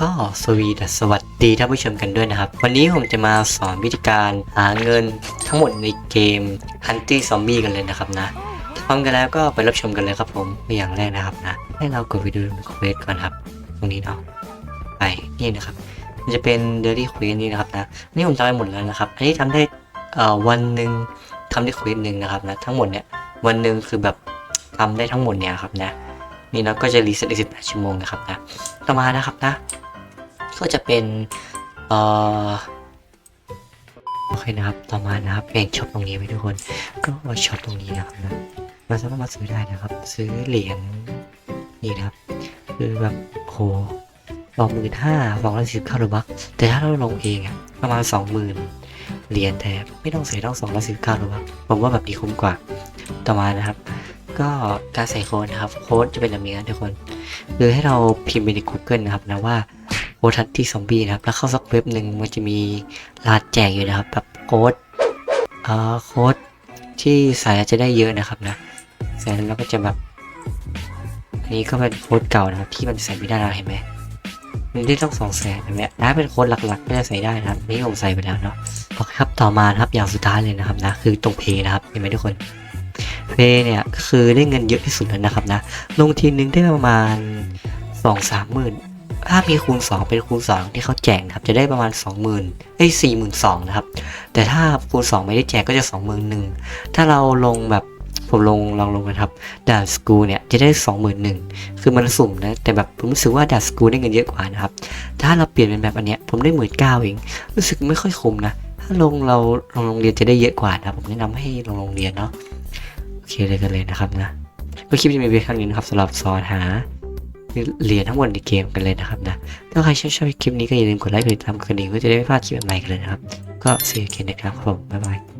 ก็สวีดสวัสดีท่านผู้ชมกันด้วยนะครับ วันนี้ผมจะมาสอนวิธีการหาเงินทั้งหมดในเกม Hunty Zombie กันเลยนะครับนะพร้อมกันแล้วก็ไปรับชมกันเลยครับผมอย่างแรกนะครับนะ ให้เรากดไปดูเควสก่อนครับ ตรงนี้เนาะไปนี่นะครับ มันจะเป็นเดลี่เควสนี่นะครับนะนี่ผมทำไปหมดแล้วนะครับ อันนี้ทำได้อ่อวันหนึ่งทำได้เควสหนึ่งนะครับนะทั้งหมดเนี่ยวันหนึ่งคือแบบทำได้ทั้งหมดเนี่ยครับนะนี่เนาก็จะรีเซ็ตอีก18ชั่วโมงนะครับนะ ต่อมานะครับนะ ก็จะเป็นเอ่อโอเคนะครับ ต่อมานะครับเพลงช็อปตรงนี้ไว้ทุกคน ก็ช็อปตรงนี้นะครับนะเราสามารถมาซื้อได้นะครับ ซื้อเหรียญนี่นะครับ คือแบบโหสองหมื่นห้าสองร้อยสิบเก้าบักแต่ถ้าเราลงเองอะประมาณสองหมื่นเหรียญแต่ไม่ต้องเสียต้องสองร้อยสิบเก้าบักผมว่าแบบนี้คุ้มกว่า ต่อมานะครับ ก็การใส่โค้ดนะครับ โค้ดจะเป็นแบบนี้นะทุกคน คือให้เราพิมพ์ไปใน Google นะครับนะว่า โค้ดทัตตี้ซอมบี้นะครับ แล้วเข้าสักเว็บหนึ่งมันจะมีรหัสแจกอยู่นะครับ แบบโค้ดเอ่อโค้ดที่ใส่แล้วจะได้เยอะนะครับนะใส่แล้วเราก็จะแบบ อันนี้ก็เป็นโค้ดเก่านะครับ ที่มันใส่ไม่ได้แล้วเห็นไหมมันได้ต้องสองแสนเห็นไหมถ้าเป็นโค้ดหลักๆก็จะใส่ได้นะครับนี่ผมใส่ไปแล้วเนาะโอเคครับต่อมาครับอย่างสุดท้ายเลยนะครับนะคือตรงเพย์นะครับเห็นไหมทุกคนเพย์เนี่ยก็คือได้เงินเยอะที่สุดแล้วนะครับนะลงทีนึงได้ประมาณสองสามหมื่น ถ้ามีคูณ 2 เป็นคูณ2ที่เขาแจกนะครับ จะได้ประมาณ 20,000เอ้ยสี่หมื่นสองนะครับ แต่ถ้าคูณ 2 ไม่ได้แจกก็จะ 21,000ถ้าเราลงแบบผมลงลองลงนะครับดาสกูเนี่ยจะได้21,000คือมันสุ่มนะ แต่แบบผมรู้สึกว่าดาสกูได้เงินเยอะกว่านะครับ ถ้าเราเปลี่ยนเป็นแบบอันเนี้ยผมได้หมื่นเก้าเอง รู้สึกไม่ค่อยคุ้มนะ ถ้าลงเราลงโรงเรียนจะได้เยอะกว่านะครับ ผมแนะนำให้ลงโรงเรียนเนาะ โอเคเลยกันเลยนะครับนะ ก็คลิปจะมีเพียงเท่านี้นะครับสำหรับสอนหา เหรียญทั้งหมดในเกมกันเลยนะครับนะ ถ้าใครชอบชอบคลิปนี้ก็อย่าลืมกดไลค์กดติดตามกดกระดิ่งเพื่อจะได้ไม่พลาดคลิปใหม่ๆกันเลยนะครับ ก็ see you again นะครับผมบ๊ายบาย